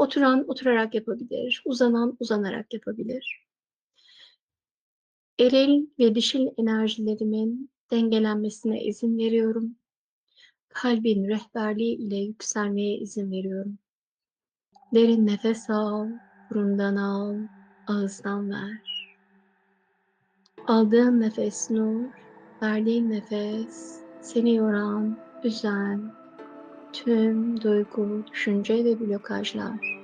Oturan oturarak yapabilir, uzanan uzanarak yapabilir. Eril ve dişil enerjilerimin dengelenmesine izin veriyorum. Kalbin rehberliği ile yükselmeye izin veriyorum. Derin nefes al, burundan al, ağızdan ver. Aldığın nefes nur, verdiğin nefes seni yoran, üzen, tüm duygu, düşünce ve blokajlar.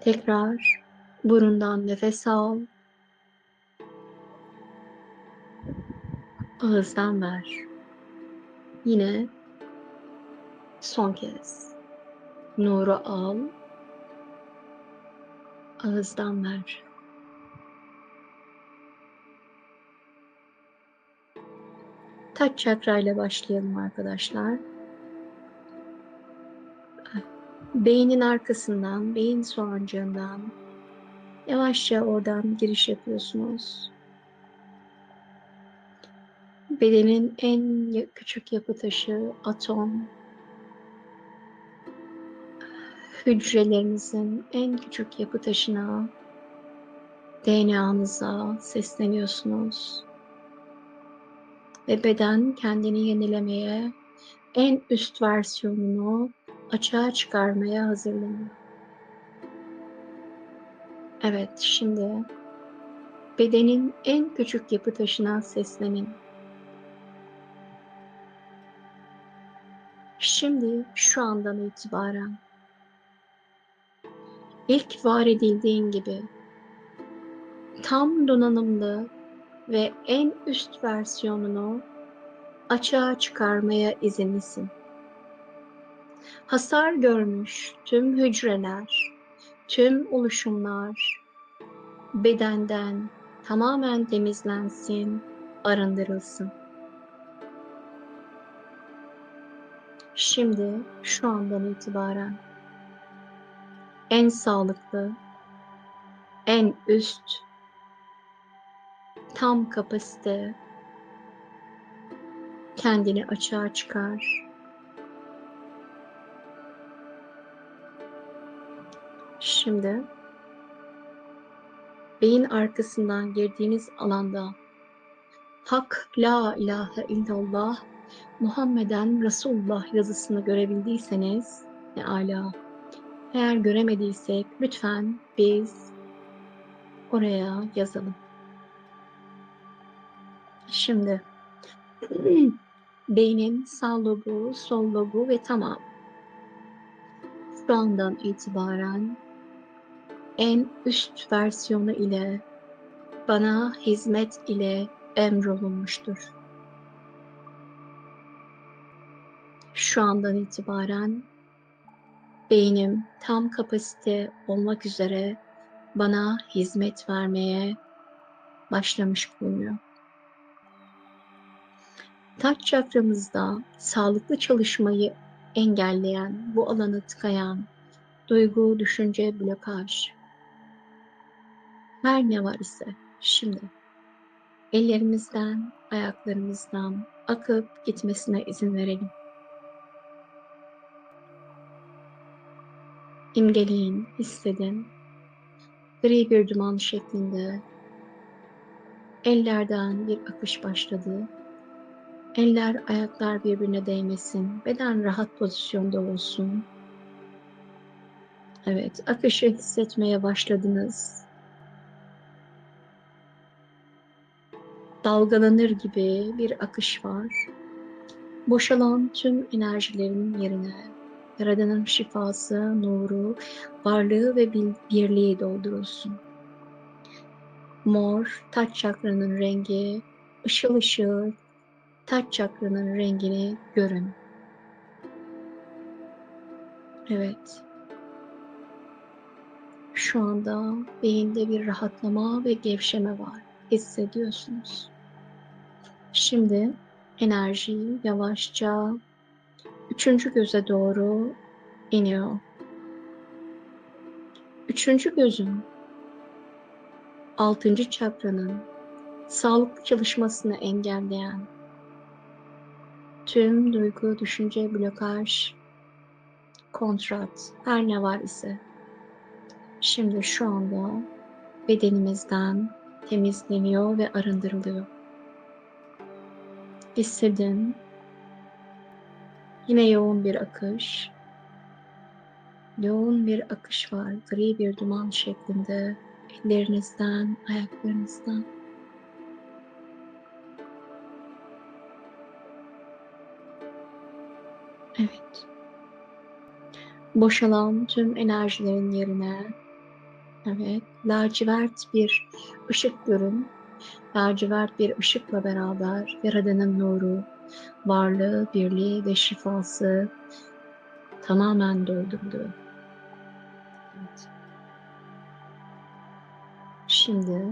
Tekrar burundan nefes al. Ağızdan ver. Yine son kez. Nuru al. Ağızdan ver. Taç çakra ile başlayalım arkadaşlar. Beynin arkasından, beyin soğancığından yavaşça oradan giriş yapıyorsunuz. Bedenin en küçük yapı taşı atom. Hücrelerinizin en küçük yapı taşına, DNA'nıza sesleniyorsunuz ve beden kendini yenilemeye, en üst versiyonunu açığa çıkarmaya hazırlanıyor. Evet, şimdi bedenin en küçük yapı taşına seslenin. Şimdi şu andan itibaren ilk var edildiğin gibi tam donanımlı ve en üst versiyonunu açığa çıkarmaya izinlisin. Hasar görmüş tüm hücreler, tüm oluşumlar bedenden tamamen temizlensin, arındırılsın. Şimdi şu andan itibaren en sağlıklı, en üst tam kapasite kendini açığa çıkar. Şimdi beyin arkasından girdiğiniz alanda Hak la ilahe illallah Muhammeden Resulullah yazısını görebildiyseniz ne ala. Eğer göremediysek lütfen biz oraya yazalım. Şimdi beynin sağ lobu, sol lobu ve tamam. Şu andan itibaren en üst versiyonu ile bana hizmet ile emrolunmuştur. Şu andan itibaren beynim tam kapasite olmak üzere bana hizmet vermeye başlamış bulunuyor. Taç çakramızda sağlıklı çalışmayı engelleyen, bu alanı tıkayan duygu, düşünce, blokaj her ne var ise şimdi ellerimizden, ayaklarımızdan akıp gitmesine izin verelim. İmgeleyin, hissedin. Gri bir duman şeklinde ellerden bir akış başladı Eller, ayaklar birbirine değmesin. Beden rahat pozisyonda olsun. Evet, akışı hissetmeye başladınız. Dalgalanır gibi bir akış var. Boşalan tüm enerjilerin yerine Yaradan'ın şifası, nuru, varlığı ve birliği doldurulsun. Mor, taç çakranın rengi, ışıl ışıl, taç çakranın rengini görün. Evet. Şu anda beyinde bir rahatlama ve gevşeme var. Hissediyorsunuz. Şimdi enerji yavaşça üçüncü göze doğru iniyor. Üçüncü gözün altıncı çakranın sağlıklı çalışmasını engelleyen Tüm duygu, düşünce, blokaj, kontrat, her ne var ise şimdi şu anda bedenimizden temizleniyor ve arındırılıyor. Hissedin. Yine yoğun bir akış. Yoğun bir akış var. Gri bir duman şeklinde. Ellerinizden, ayaklarınızdan. Evet. Boşalan tüm enerjilerin yerine evet, lacivert bir ışık görün. Lacivert bir ışıkla beraber Yaradan'ın nuru, varlığı, birliği ve şifası tamamen doldurdu. Evet. Şimdi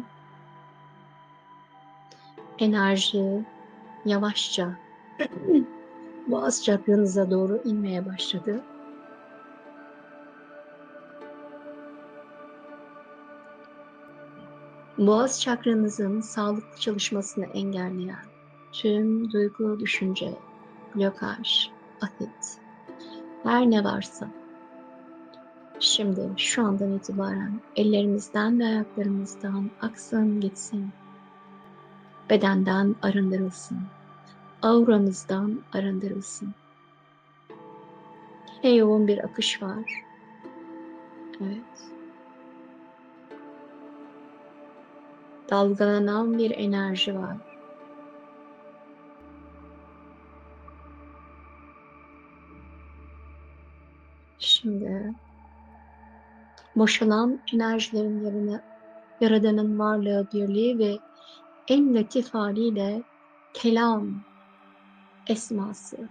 enerji yavaşça boğaz çakranıza doğru inmeye başladı. Boğaz çakranızın sağlıklı çalışmasını engelleyen tüm duygu, düşünce, blokaj, ahit, her ne varsa şimdi şu andan itibaren ellerimizden ve ayaklarımızdan aksın gitsin. Bedenden arındırılsın. Auramızdan arındırılsın. Yine yoğun bir akış var. Evet. dalgalanan bir enerji var. Şimdi boşalan enerjilerin yerine Yaradan'ın varlığı, birliği ve en latif haliyle kelam esması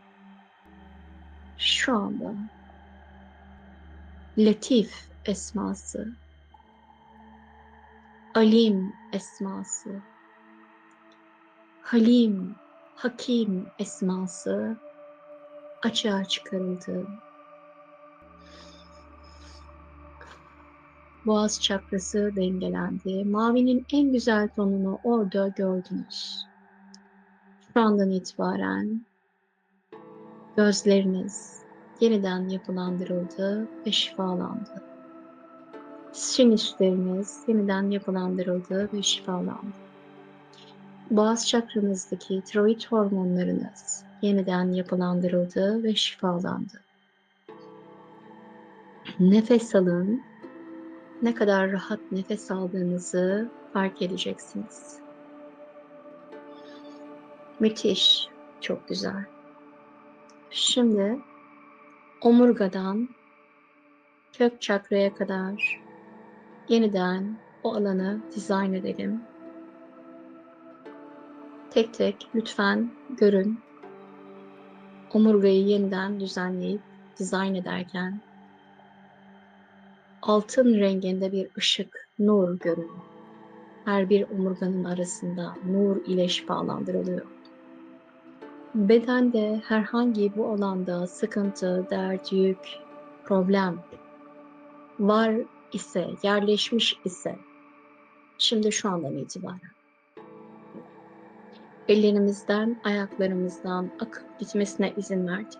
şu anda latif esması Alim esması, Halim, Hakim esması açığa çıkarıldı. Boğaz çakrası dengelendi. Mavinin en güzel tonunu orada gördünüz. Şu andan itibaren gözleriniz yeniden yapılandırıldı ve şifalandı sinüsleriniz yeniden yapılandırıldı ve şifalandı. Boğaz çakranızdaki tiroid hormonlarınız yeniden yapılandırıldı ve şifalandı. Nefes alın. Ne kadar rahat nefes aldığınızı fark edeceksiniz. Müthiş, çok güzel. Şimdi omurgadan kök çakraya kadar yeniden o alanı dizayn edelim. Tek tek lütfen görün. Omurgayı yeniden düzenleyip dizayn ederken altın renginde bir ışık, nur görün. Her bir omurganın arasında nur ile şifalandırılıyor. Bedende herhangi bu alanda sıkıntı, dert, yük, problem var ise, yerleşmiş ise şimdi şu andan itibaren ellerimizden, ayaklarımızdan akıp gitmesine izin verdik.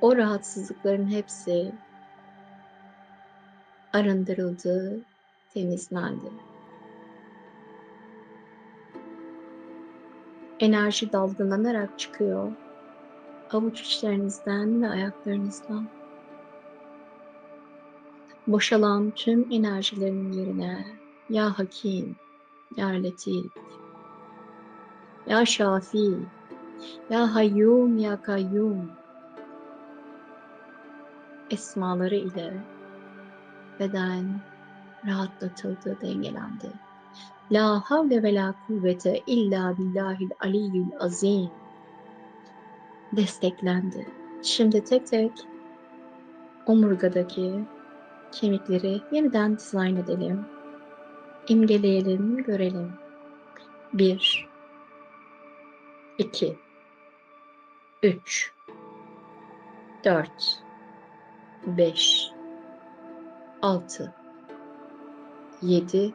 O rahatsızlıkların hepsi arındırıldı, temizlendi. Enerji dalgalanarak çıkıyor. Avuç içlerinizden ve ayaklarınızdan. Boşalan tüm enerjilerin yerine Ya Hakim, Ya Latif, Ya Şafi, Ya Hayyum, Ya Kayyum. Esmaları ile beden rahatlatıldı, dengelendi. La havle ve la kuvvete illa billahil aliyyül azim desteklendi. Şimdi tek tek omurgadaki kemikleri yeniden dizayn edelim. İmgeleyelim, görelim. Bir, iki, üç, dört, beş, altı, yedi,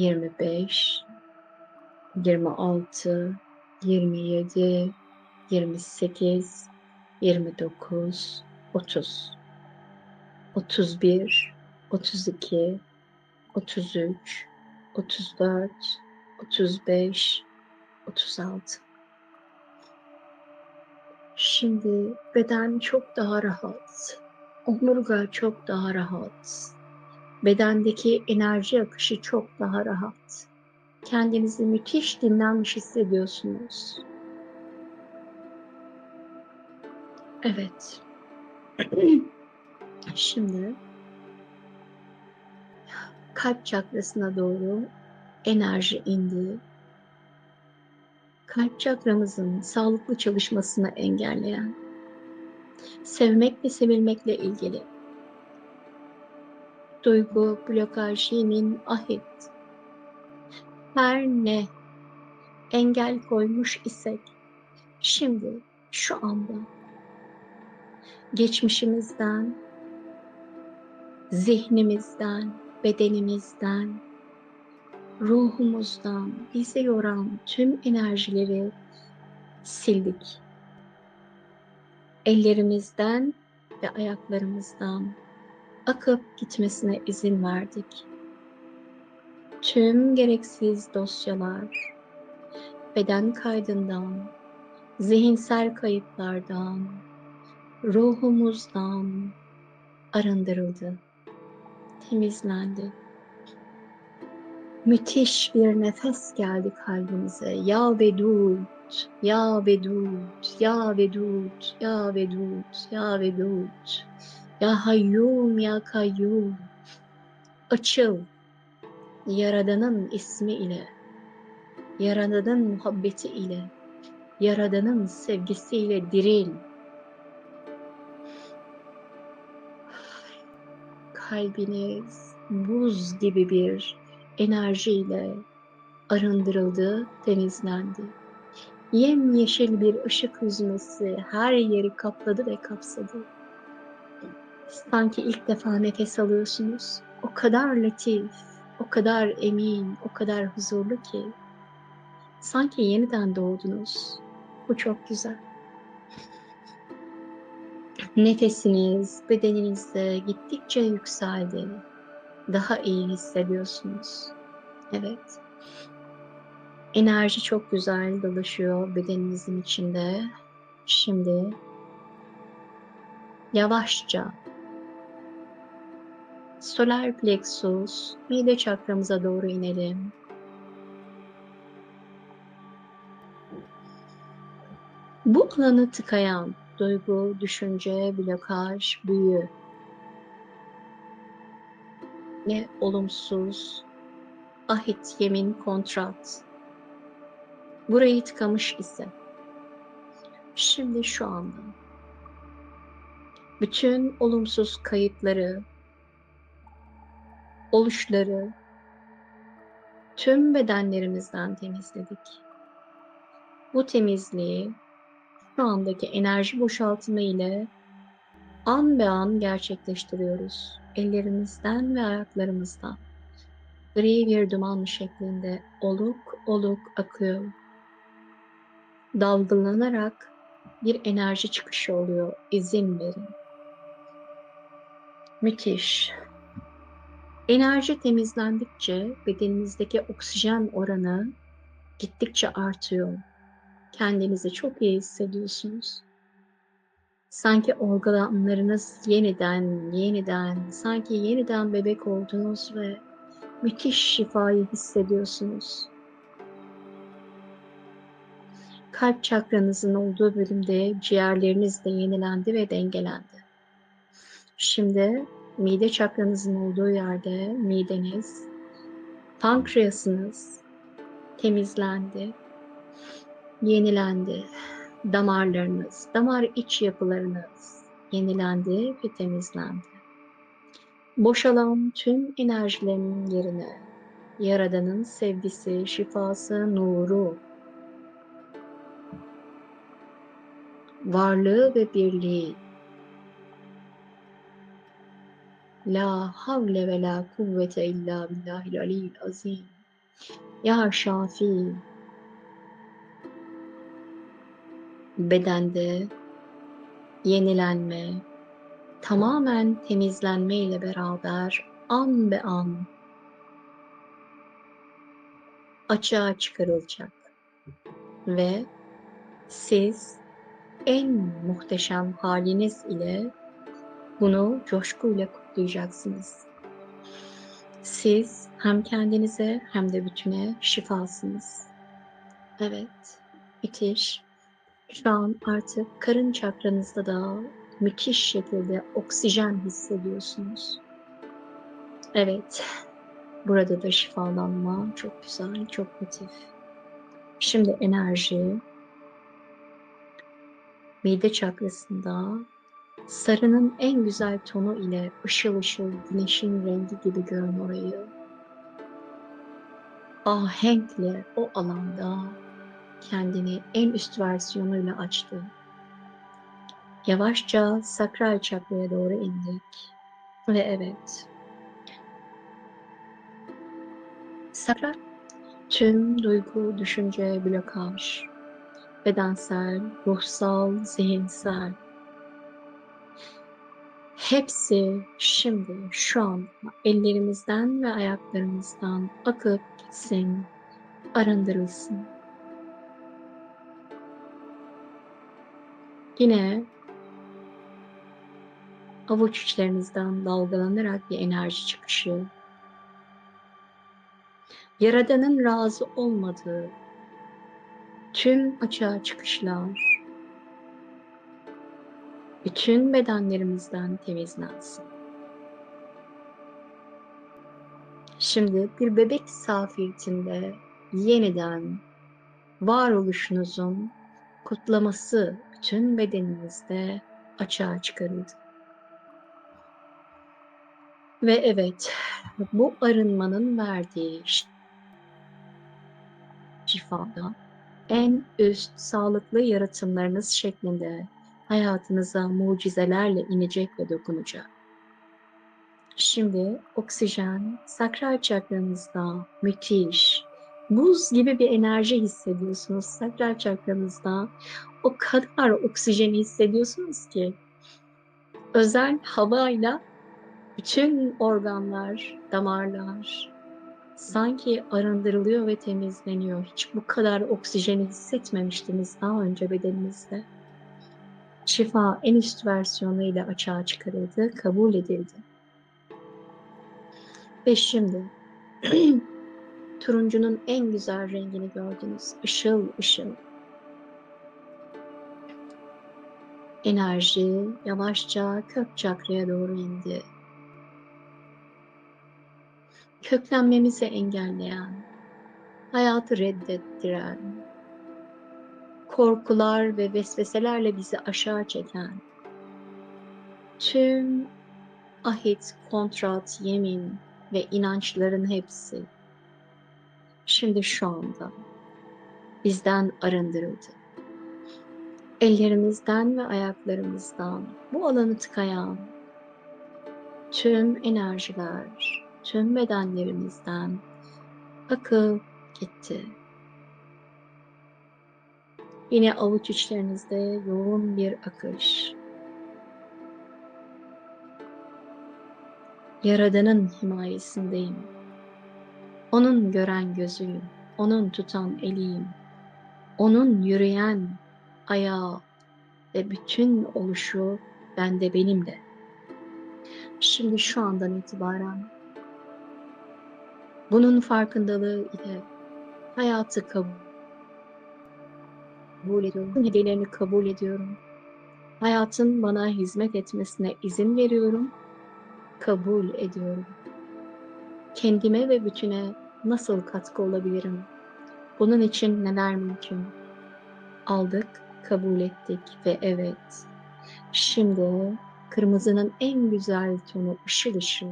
on sekiz, on dokuz, yirmi, yirmi bir, yirmi iki, yirmi üç, yirmi dört, yirmi beş, yirmi altı, yirmi yedi, yirmi sekiz, yirmi dokuz, otuz, otuz bir, otuz iki, otuz üç, otuz dört, otuz beş, otuz altı. Şimdi beden çok daha rahat. Omurga çok daha rahat. Bedendeki enerji akışı çok daha rahat. Kendinizi müthiş dinlenmiş hissediyorsunuz. Evet. Şimdi kalp çakrasına doğru enerji indi. Kalp çakramızın sağlıklı çalışmasını engelleyen, sevmek ve sevilmekle ilgili duygu, blokaj, yemin, ahit, her ne engel koymuş isek, şimdi şu anda geçmişimizden, zihnimizden, bedenimizden, ruhumuzdan bizi yoran tüm enerjileri sildik. Ellerimizden ve ayaklarımızdan akıp gitmesine izin verdik. Tüm gereksiz dosyalar, beden kaydından, zihinsel kayıtlardan, ruhumuzdan arındırıldı, temizlendi. Müthiş bir nefes geldi kalbimize. Ya Vedud, Ya Vedud, Ya Vedud, Ya Vedud, Ya Vedud. Ya Hayyum, Ya Kayyum. Açıl. Yaradan'ın ismi ile, Yaradan'ın muhabbeti ile, Yaradan'ın sevgisiyle diril. Kalbiniz buz gibi bir enerjiyle arındırıldı, temizlendi. Yemyeşil bir ışık hüzmesi her yeri kapladı ve kapsadı. Sanki ilk defa nefes alıyorsunuz. O kadar latif, o kadar emin, o kadar huzurlu ki. Sanki yeniden doğdunuz. Bu çok güzel. Nefesiniz bedeninizde gittikçe yükseldi. Daha iyi hissediyorsunuz. Evet. Enerji çok güzel dolaşıyor bedeninizin içinde. Şimdi yavaşça solar plexus, mide çakramıza doğru inelim. Bu alanı tıkayan duygu, düşünce, blokaj, büyü ne olumsuz, ahit, yemin, kontrat burayı tıkamış ise şimdi şu anda bütün olumsuz kayıtları, oluşları tüm bedenlerimizden temizledik. Bu temizliği şu andaki enerji boşaltımı ile an be an gerçekleştiriyoruz. Ellerimizden ve ayaklarımızdan. Gri bir duman şeklinde oluk oluk akıyor. Dalgalanarak bir enerji çıkışı oluyor. İzin verin. Müthiş. Enerji temizlendikçe bedeninizdeki oksijen oranı gittikçe artıyor. Kendinizi çok iyi hissediyorsunuz. Sanki organlarınız yeniden, yeniden, sanki yeniden bebek oldunuz ve müthiş şifayı hissediyorsunuz. Kalp çakranızın olduğu bölümde ciğerleriniz de yenilendi ve dengelendi. Şimdi mide çakranızın olduğu yerde mideniz Pankreasınız temizlendi, yenilendi. Damarlarınız, damar iç yapılarınız yenilendi ve temizlendi. Boşalan tüm enerjilerin yerine Yaradan'ın sevgisi, şifası, nuru, varlığı ve birliği La havle ve la kuvvete illa billahil aliyyil azim. Ya Şafi, bedende yenilenme, tamamen temizlenme ile beraber an be an açığa çıkarılacak ve siz en muhteşem haliniz ile bunu coşkuyla kutlayacaksınız. Siz hem kendinize hem de bütüne şifasınız. Evet, müthiş. Şu an artık karın çakranızda da müthiş şekilde oksijen hissediyorsunuz. Evet, burada da şifalanma çok güzel, çok motif. Şimdi enerji mide çakrasında sarının en güzel tonu ile ışıl ışıl güneşin rengi gibi görün orayı. Ahenkle o alanda kendini en üst versiyonuyla açtı. Yavaşça sakral çakraya doğru indik. Ve evet. Sakral tüm duygu, düşünce, blokaj, bedensel, ruhsal, zihinsel hepsi şimdi şu an ellerimizden ve ayaklarımızdan akıp gitsin, arındırılsın. Yine avuç içlerinizden dalgalanarak bir enerji çıkışı. Yaradan'ın razı olmadığı tüm açığa çıkışlar bütün bedenlerimizden temizlensin. Şimdi bir bebek safiyetinde yeniden varoluşunuzun kutlaması bütün bedeninizde açığa çıkarıldı. Ve evet, bu arınmanın verdiği şifada en üst sağlıklı yaratımlarınız şeklinde hayatınıza mucizelerle inecek ve dokunacak. Şimdi oksijen sakral çakranızda müthiş, buz gibi bir enerji hissediyorsunuz sakral çakranızda. O kadar oksijeni hissediyorsunuz ki özel havayla bütün organlar, damarlar sanki arındırılıyor ve temizleniyor. Hiç bu kadar oksijeni hissetmemiştiniz daha önce bedeninizde. Şifa en üst versiyonuyla açığa çıkarıldı, kabul edildi. Ve şimdi turuncunun en güzel rengini gördünüz. Işıl ışıl. Enerji yavaşça kök çakraya doğru indi. Köklenmemizi engelleyen, hayatı reddettiren, korkular ve vesveselerle bizi aşağı çeken, tüm ahit, kontrat, yemin ve inançların hepsi şimdi şu anda bizden arındırıldı. Ellerimizden ve ayaklarımızdan bu alanı tıkayan tüm enerjiler, tüm bedenlerimizden akıp gitti. Yine avuç içlerinizde yoğun bir akış. Yaradan'ın himayesindeyim. Onun gören gözüyüm. Onun tutan eliyim. Onun yürüyen ayağı ve bütün oluşu bende benimle. Şimdi şu andan itibaren bunun farkındalığı ile hayatı kabul kabul ediyorum. Hediyelerini kabul ediyorum. Hayatın bana hizmet etmesine izin veriyorum. Kabul ediyorum. Kendime ve bütüne nasıl katkı olabilirim? Bunun için neler mümkün? Aldık, kabul ettik ve evet. Şimdi kırmızının en güzel tonu ışıl ışıl.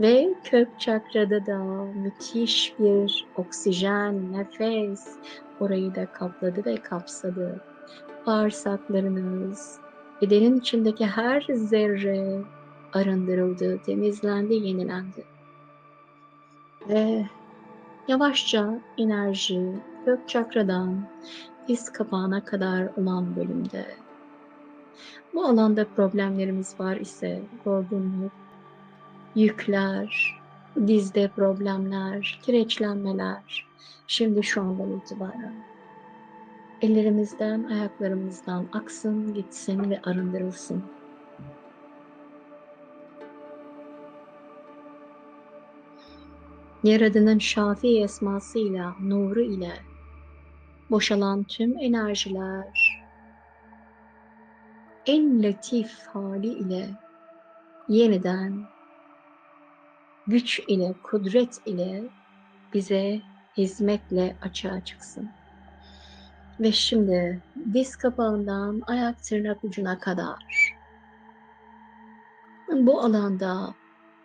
Ve kök çakrada da müthiş bir oksijen, nefes orayı da kapladı ve kapsadı. Bağırsaklarınız, bedenin içindeki her zerre arındırıldı, temizlendi, yenilendi. Ve yavaşça enerji kök çakradan diz kapağına kadar olan bölümde bu alanda problemlerimiz var ise yorgunluk, yükler, dizde problemler, kireçlenmeler şimdi şu andan itibaren ellerimizden, ayaklarımızdan aksın, gitsin ve arındırılsın. Yaradan'ın şafi esmasıyla, nuru ile boşalan tüm enerjiler en latif hali ile yeniden güç ile, kudret ile bize hizmetle açığa çıksın. Ve şimdi diz kapağından ayak tırnak ucuna kadar bu alanda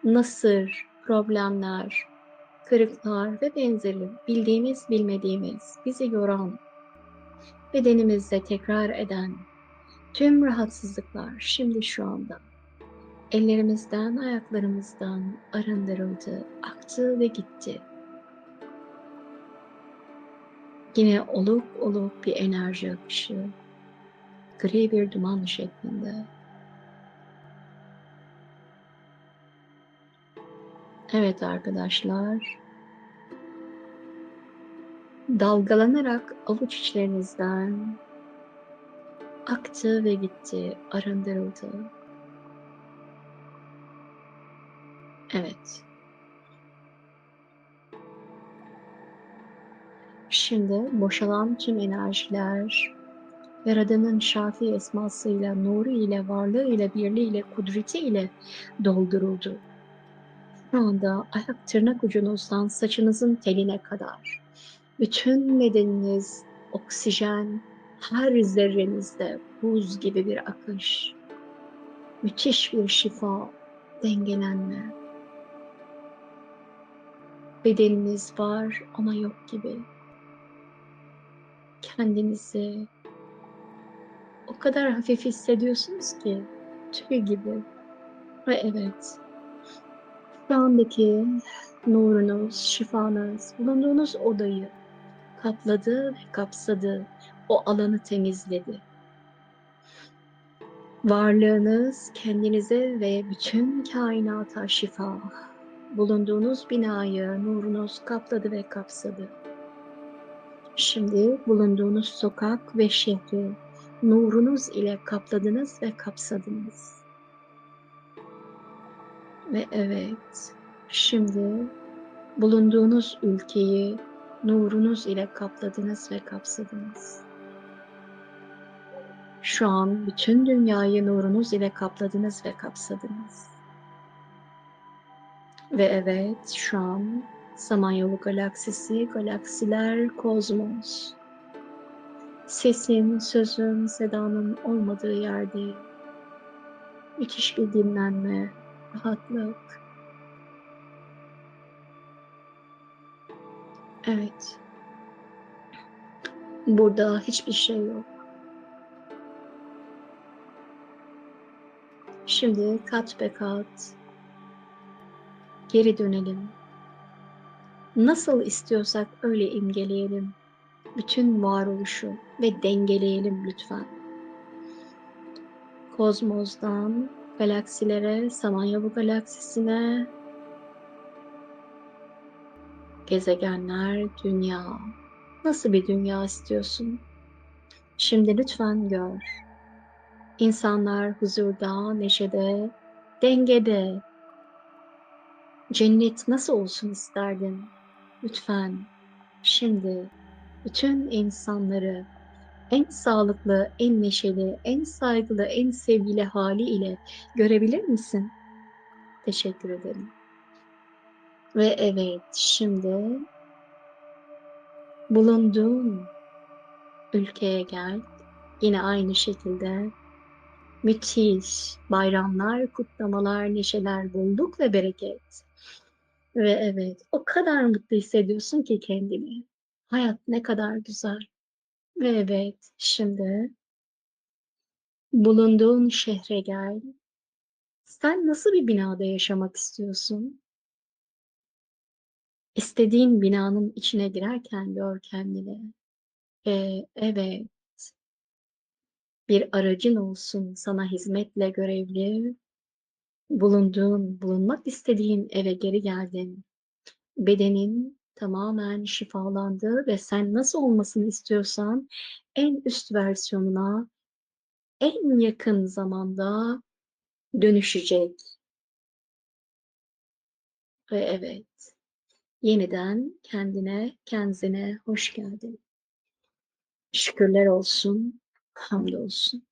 nasır, problemler, kırıklar ve benzeri bildiğimiz bilmediğimiz bizi yoran, bedenimizde tekrar eden tüm rahatsızlıklar şimdi şu anda ellerimizden, ayaklarımızdan arındırıldı, aktı ve gitti. Yine olup olup bir enerji akışı, gri bir duman şeklinde. Evet arkadaşlar, dalgalanarak avuç içlerinizden aktı ve gitti, arındırıldı. Evet. Şimdi boşalan tüm enerjiler Yaradan'ın şafi esmasıyla, nuru ile, varlığı ile, birliği ile, kudreti ile dolduruldu. Şu anda ayak tırnak ucunuzdan saçınızın teline kadar bütün bedeniniz oksijen, her zerrenizde buz gibi bir akış, müthiş bir şifa, dengelenme. Bedeniniz var ama yok gibi. Kendinizi o kadar hafif hissediyorsunuz ki tüy gibi. Ve evet, şu andaki nurunuz, şifanız, bulunduğunuz odayı kapladı ve kapsadı, o alanı temizledi. Varlığınız kendinize ve bütün kainata şifa, bulunduğunuz binayı nurunuz kapladı ve kapsadı. Şimdi bulunduğunuz sokak ve şehri nurunuz ile kapladınız ve kapsadınız. Ve evet, şimdi bulunduğunuz ülkeyi nurunuz ile kapladınız ve kapsadınız. Şu an bütün dünyayı nurunuz ile kapladınız ve kapsadınız. Ve evet şu an Samanyolu galaksisi, galaksiler, kozmos. Sesin, sözün, sedanın olmadığı yerde müthiş bir dinlenme, rahatlık. Evet. Burada hiçbir şey yok. Şimdi kat be kat geri dönelim. Nasıl istiyorsak öyle imgeleyelim. Bütün varoluşu ve dengeleyelim lütfen. Kozmos'dan galaksilere, Samanyolu galaksisine, gezegenler, dünya. Nasıl bir dünya istiyorsun? Şimdi lütfen gör. İnsanlar huzurda, neşede, dengede. Cennet nasıl olsun isterdin? Lütfen şimdi bütün insanları en sağlıklı, en neşeli, en saygılı, en sevgili hali ile görebilir misin? Teşekkür ederim. Ve evet, şimdi bulunduğun ülkeye gel. Yine aynı şekilde müthiş bayramlar, kutlamalar, neşeler, bolluk ve bereket. Ve evet, o kadar mutlu hissediyorsun ki kendini. Hayat ne kadar güzel. Ve evet, şimdi bulunduğun şehre gel. Sen nasıl bir binada yaşamak istiyorsun? İstediğin binanın içine girerken gör kendini. Eee, evet. Bir aracın olsun sana hizmetle görevli. Bulunduğun, bulunmak istediğin eve geri geldin. Bedenin tamamen şifalandı ve sen nasıl olmasını istiyorsan en üst versiyonuna en yakın zamanda dönüşecek. Ve evet, yeniden kendine, kendine hoş geldin. Şükürler olsun, hamdolsun.